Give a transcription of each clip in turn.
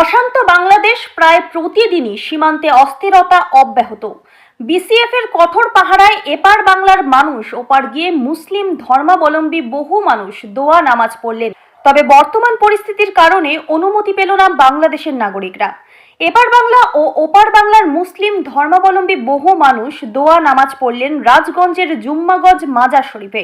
অশান্ত বাংলাদেশ প্রায় প্রতিদিনই সীমান্তে অস্থিরতা অব্যাহত। বিসিএফ এর কঠোর পাহারায় এপার বাংলার মানুষ, ওপার গিয়ে মুসলিম ধর্মাবলম্বী বহু মানুষ দোয়া নামাজ পড়লেন। তবে বর্তমান পরিস্থিতির কারণে অনুমতি পেল না বাংলাদেশের নাগরিকরা। এপার বাংলা ও ওপার বাংলার মুসলিম ধর্মাবলম্বী বহু মানুষ দোয়া নামাজ পড়লেন রাজগঞ্জের জুম্মাগঞ্জ মাজার শরীফে।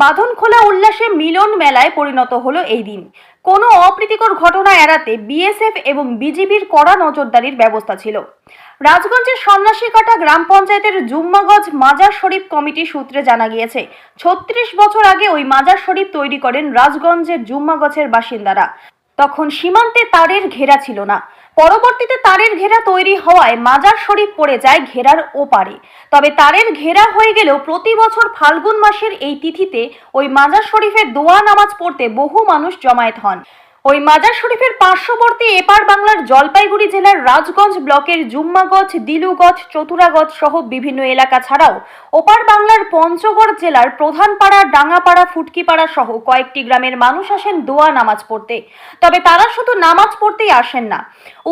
বাঁধন খোলা উল্লাসে মিলন মেলায় পরিণত হলো এই দিন। কোনো অপ্রীতিকর ঘটনা এড়াতে বিএসএফ এবং বিজিবির কড়া নজরদারির ব্যবস্থা ছিল। রাজগঞ্জের সন্ন্যাসীকাটা গ্রাম পঞ্চায়েতের জুম্মাগজ মাজার শরীফ কমিটি সূত্রে জানা গিয়েছে, ছত্রিশ বছর আগে ওই মাজার শরীফ তৈরি করেন রাজগঞ্জের জুম্মাগছের বাসিন্দারা। তখন সীমান্তে তারের ঘেরা ছিল না। পরবর্তীতে তারের ঘেরা তৈরি হওয়ায় মাজার শরীফ পড়ে যায় ঘেরার ওপারে। তবে তারের ঘেরা হয়ে গেলেও প্রতি বছর ফাল্গুন মাসের এই তিথিতে ওই মাজার শরীফের দোয়া নামাজ পড়তে বহু মানুষ জমায়েত হন। ওই মাজার শরীফের পার্শ্ববর্তী এপার বাংলার জলপাইগুড়ি জেলার রাজগঞ্জ ব্লকের জুম্মাগঞ্জ, দিলুগঞ্জ, চতুরাগঞ্জ সহ বিভিন্ন এলাকা ছাড়াও ওপার বাংলার পঞ্চগড় জেলার প্রধানপাড়া ডাঙ্গাপাড়া ফুটকিপাড়া সহ কয়েকটি গ্রামের মানুষ আসেন দোয়া নামাজ পড়তে। তবে তারা শুধু নামাজ পড়তেই আসেন না।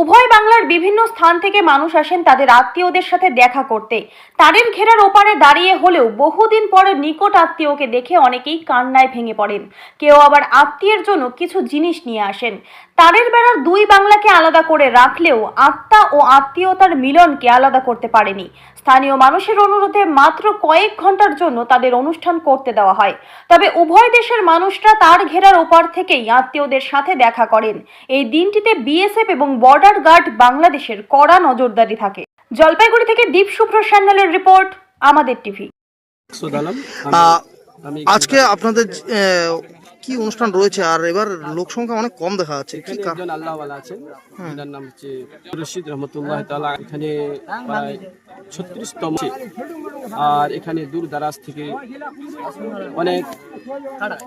উভয় বাংলার বিভিন্ন স্থান থেকে মানুষ আসেন তাদের আত্মীয়দের সাথে দেখা করতে। তারের ঘেরার ওপারে দাঁড়িয়ে হলেও বহুদিন পরে নিকট আত্মীয়কে দেখে অনেকেই কান্নায় ভেঙে পড়েন। কেউ আবার আত্মীয়ের জন্য কিছু জিনিস নিয়ে আসেন। তারের বেড়ার দুই বাংলাকে আলাদা করে রাখলেও আত্মা ও আত্মীয়তার মিলনকে আলাদা করতে পারেনি। স্থানীয় মানুষের অনুরোধে মাত্র কয়েক ঘণ্টার জন্য তাদের অনুষ্ঠান করতে দেওয়া হয়। তবে উভয় দেশের মানুষরা তার ঘেরার ওপার থেকেই আত্মীয়দের সাথে দেখা করেন। এই দিনটিতে বিএসএফ এবং বর্ডার গার্ড বাংলাদেশের কড়া নজরদারি থাকে। জলপাইগুড়ি থেকে দীপ শুভ্র স্যান্ডেলের রিপোর্ট আমাদের টিভি। আজকে আপনাদের কি অনুষ্ঠান রয়েছে? আর এবার লোক সংখ্যা অনেক কম দেখা যাচ্ছে। এখানে একজন আল্লাহওয়ালা আছেন। এনার নাম হচ্ছে রশিদ রহমতুল্লাহ তাআলা এখানে প্রায় ছত্রিশতম আর এখানে দূর দারাজ থেকে অনেক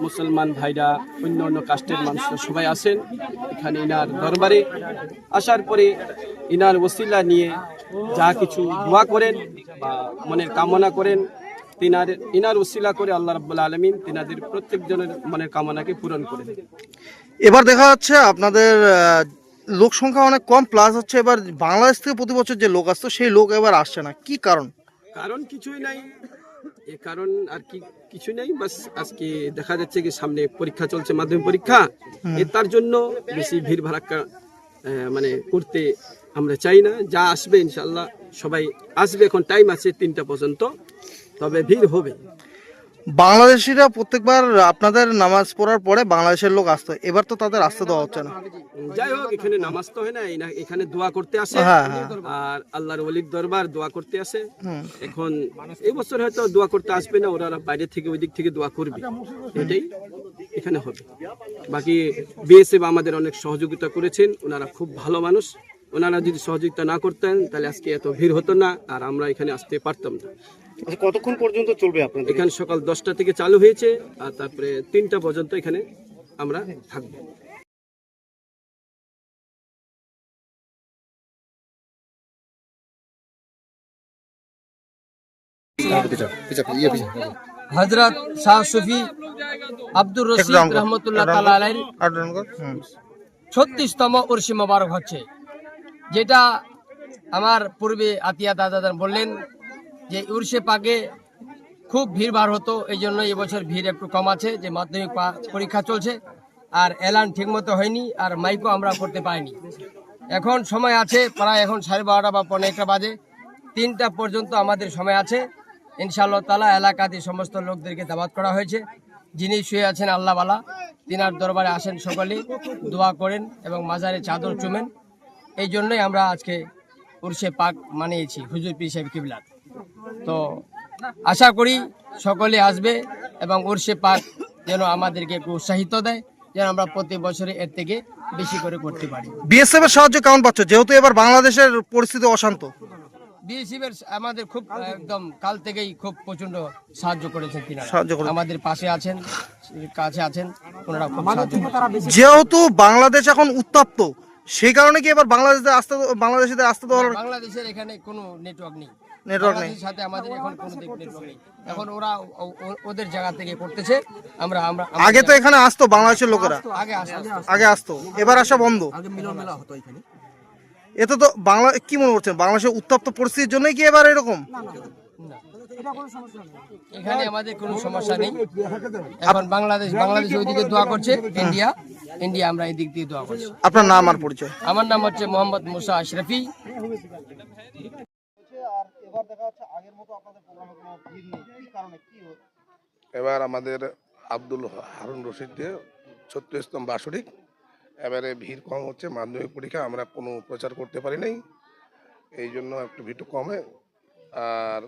মুসলমান ভাইরা অন্য অন্য কাস্টের মানুষরা সবাই আসেন। এখানে ইনার দরবারে আসার পরে ইনার ওসিলা নিয়ে যা কিছু দোয়া করেন বা মনের কামনা করেন তিনার ইনার ওসিলা করে আল্লাহ রাব্বুল আলমিন তিনাদের প্রত্যেকজনের মনের কামনাকে পূরণ করে দেন এবার দেখা যাচ্ছে আপনাদের লোক সংখ্যা অনেক কম প্লাস হচ্ছে এবার বাংলাদেশ থেকে প্রতি বছর যে লোক আসতো সেই লোক এবার আসছে না। কি কারণ? কারণ কিছুই নাই। এ কারণ আর কি কিছু নেই বাস আজকে দেখা যাচ্ছে কি সামনে পরীক্ষা চলছে মাধ্যমিক পরীক্ষা। এ তার জন্য বেশি ভিড় ভাড়াক্কা মানে করতে আমরা চাই না। যা আসবে ইনশাল্লাহ সবাই আসবে এখন টাইম আছে তিনটা পর্যন্ত। তবে ভিড় হবে। বাংলাদেশিরা প্রত্যেকবার আপনাদের নামাজ পড়ার পরে বাংলাদেশের লোক আসতো এবার তো তাদের আসতে দেওয়া হচ্ছে না। যাই হোক এখানে নামাজ তো হয় না এখানে দোয়া করতে আসে। হ্যাঁ, হ্যাঁ। আর আল্লাহর ওলির দরবার দোয়া করতে আসে। এখন এই বছর হয়তো দোয়া করতে আসবে না ওরা বাইরে থেকে ওই দিক থেকে দোয়া করবে। এটাই এখানে হবে। বাকি বিএসএফ আমাদের অনেক সহযোগিতা করেছেন ওনারা খুব ভালো মানুষ। ওনারা যদি সহযোগিতা না করতেন তাহলে আজকে এত ভিড় হতো না আর আমরা এখানে আসতে পারতাম না আচ্ছা কতক্ষণ পর্যন্ত চলবে আপনাদের এখানে সকাল দশটা থেকে চালু হয়েছে আর তারপরে তিনটা পর্যন্ত এখানে আমরা থাকব হজরত শাহ সুফি আব্দুর রশিদ রহমতুল্লাহ down কর। তালা আলাইর আর ডান কর। হুম। ছত্রিশতম উর্সি মোবারক হচ্ছে যেটা আমার পূর্বে আতিয়া দাদাদান বললেন যে উর্সে পাকে খুব ভিড় ভাড় হতো, এই জন্য এবছর ভিড় একটু কম আছে, যে মাধ্যমিক পরীক্ষা চলছে, আর এলান ঠিকমতো হয়নি, আর মাইকও আমরা করতে পারিনি। এখন সময় আছে, প্রায় এখন সাড়ে বারোটা বা পনেরো একটা বাজে, তিনটা পর্যন্ত আমাদের সময় আছে। ইনশাআল্লাহ তালা এলাকাতে সমস্ত লোকদেরকে দাবাত করা হয়েছে। যিনি শুয়ে আছেন, আল্লাহওয়ালা, তিনার দরবারে আসেন সকলে, দোয়া করেন এবং মাজারে চাদর চুমেন। এই জন্যই আমরা আজকে উর্সে পাক মানিয়েছি হুজুর পীর সাহেব কিবলাত। তো আশা করি সকলে আসবে এবং উর্সে পাক যেন আমাদেরকে একটু উৎসাহিত দেয় যেন আমরা প্রতি বছরে এর থেকে বেশি করে করতে পারি। বিএসএফ এর সাহায্য কেমন পাচ্ছ? যেহেতু এবার বাংলাদেশের পরিস্থিতি অশান্ত। বিএসএফ এর আমাদের খুব একদম কাল থেকেই খুব প্রচণ্ড সাহায্য করেছেন তিনারা। আমাদের পাশে আছেন কাছে আছেন ওনারা। যেহেতু বাংলাদেশ এখন উত্তপ্ত সেই কারণে কি এবার বাংলাদেশে আসতে বাংলাদেশিদের আসতে তো বাংলাদেশের এখানে কোনো নেটওয়ার্ক নেই। নেটওয়ার্ক নেই। সাথে আমাদের এখন কোনো দিক নেটওয়ার্ক নেই। এখন ওরা ওদের জায়গা থেকে করতেছে। আমরা আমরা আগে তো এখানে আসতো বাংলাদেশের লোকেরা। আগে আগে আসতো। এবার আসা বন্ধ। আগে মিলন মেলা হতো এখানে। এতে তো বাংলা কি মনে করছেন? বাংলাদেশের উত্তপ্ত পরিস্থিতির জন্যই কি এবার এরকম? এখানে আমাদের কোনো সমস্যা নেই। এখন বাংলাদেশ বাংলাদেশ ওইদিকে দোয়া করছে। ইন্ডিয়া। ইন্ডিয়া আমরা এই দিক দিয়ে দোয়া করছি। আপনার নাম আর পরিচয়? আমার নাম হচ্ছে মোহাম্মদ মুসা আশরাফি। এবার দেখা যাচ্ছে আগের মতো আপনাদের প্রোগ্রামে কোনো ভিড় নেই। কি কারণে? কি এবার আমাদের আব্দুল হারুন রশিদ দিয়ে ছত্রিশতম বাসরিক এবারে ভিড় কম হচ্ছে মাধ্যমিক পরীক্ষা আমরা কোনো প্রচার করতে পারি নাই। এই জন্য একটু ভিড় কমে। আর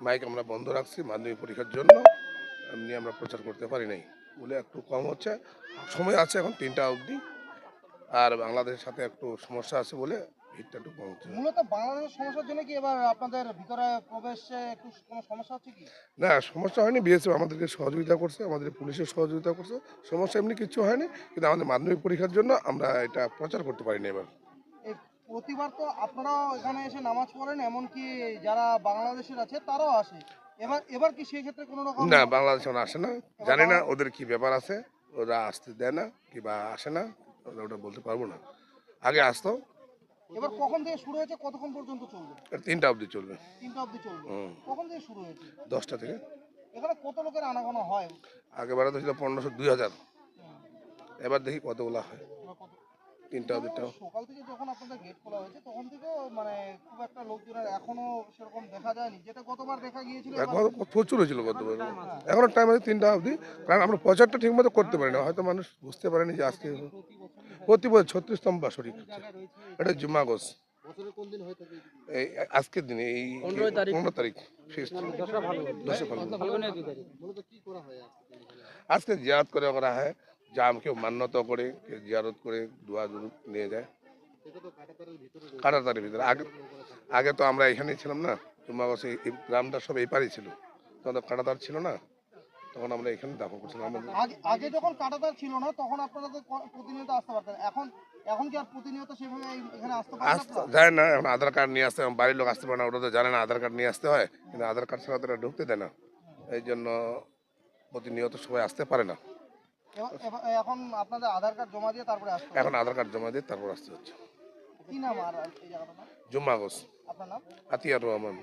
মাইক আমরা বন্ধ রাখছি মাধ্যমিক পরীক্ষার জন্য। এমনি আমরা প্রচার করতে পারি নাই বলে একটু কম হচ্ছে। সময় আছে এখন তিনটা অবধি আর বাংলাদেশের সাথে একটু সমস্যা আছে বলে ভিড়টা একটু কম হচ্ছে। মূলত বাংলাদেশের সমস্যার জন্য কি এবার আপনাদের ভিতরে প্রবেশে একটু কোনো সমস্যা হচ্ছে কি? না সমস্যা হয়নি বিএসএফ আমাদেরকে সহযোগিতা করছে আমাদের পুলিশের সহযোগিতা করছে সমস্যা এমনি কিছু হয়নি কিন্তু আমাদের মাধ্যমিক পরীক্ষার জন্য আমরা এটা প্রচার করতে পারিনি এবার। প্রতিবার তো আপনারাও এখানে এসে নামাজ পড়েন এমনকি যারা বাংলাদেশের আছে তারাও আসে। এবার এবার কি সেই ক্ষেত্রে কোনো রকম না বাংলাদেশে ওরা আসে না। জানি না ওদের কি ব্যাপার আছে ওরা আসতে দেয় না কিংবা আসে না ওরা ওটা বলতে পারব না। আগে আসতো। এবার কখন থেকে শুরু হয়েছে কতক্ষণ পর্যন্ত চলবে? তিনটা অবধি চলবে। তিনটা অবধি চলবে। কখন থেকে শুরু হয়েছে? দশটা থেকে। এখানে কত লোকের আনাগোনা হয়? আগে বারে তো ছিল পনেরোশো দুই হাজার। এবার দেখি কতগুলা হয়। তিনটা অবধিটা সকাল থেকে যখন আপনাদের গেট খোলা হয়েছে তখন থেকে মানে খুব একটা লোকজনের এখনও সেরকম দেখা যায়নি। যেটা গতবার দেখা গিয়েছিল এখন প্রচুর হয়েছিল গতবার। এখনও টাইম আছে তিনটা অবধি। কারণ আমরা প্রচারটা ঠিক মতো করতে পারি না হয়তো মানুষ বুঝতে পারেনি যে আজকে প্রতি বছর ছত্রিশতম বাসরিক এটা জুম্মা গোস এই আজকের দিনে এই পনেরো তারিখ দশে ফাল্গুন আজকে জিয়ারত করে করা হয়। জাম কেউ মান্যত করে কেউ জিয়ারত করে দোয়া দুরুদ নিয়ে যায়। কাটাতারের ভিতরে। আগে আগে তো আমরা এখানেই ছিলাম না। জুম্মা এই এই গ্রামটা সব এই পারেই ছিল। তখন তো কাটাতার ছিল না। তখন আমরা এখানে দাফন করছিলাম। আমাদের আগে আগে যখন কাটাতার ছিল না তখন আপনারা তো প্রতিনিয়ত আসতে পারতেন। এখন এখন কি আর প্রতিনিয়ত সেভাবে এখানে আসতে পারেন যায় না। এখন আধার কার্ড নিয়ে আসতে বাড়ির লোক আসতে পারে না। ওটা তো জানে না আধার কার্ড নিয়ে আসতে হয়। কিন্তু আধার কার্ড ছাড়া তো ঢুকতে দেয় না। এই জন্য প্রতিনিয়ত সবাই আসতে পারে না। এখন আপনাদের আধার কার্ড জমা দিয়ে তারপরে আসতে। এখন আধার কার্ড জমা দিয়ে তারপর আসতে হচ্ছে। কি নাম আর এই জায়গাটার নাম? জুম্মা গোস আপনার নাম? আতিয়ার রহমান।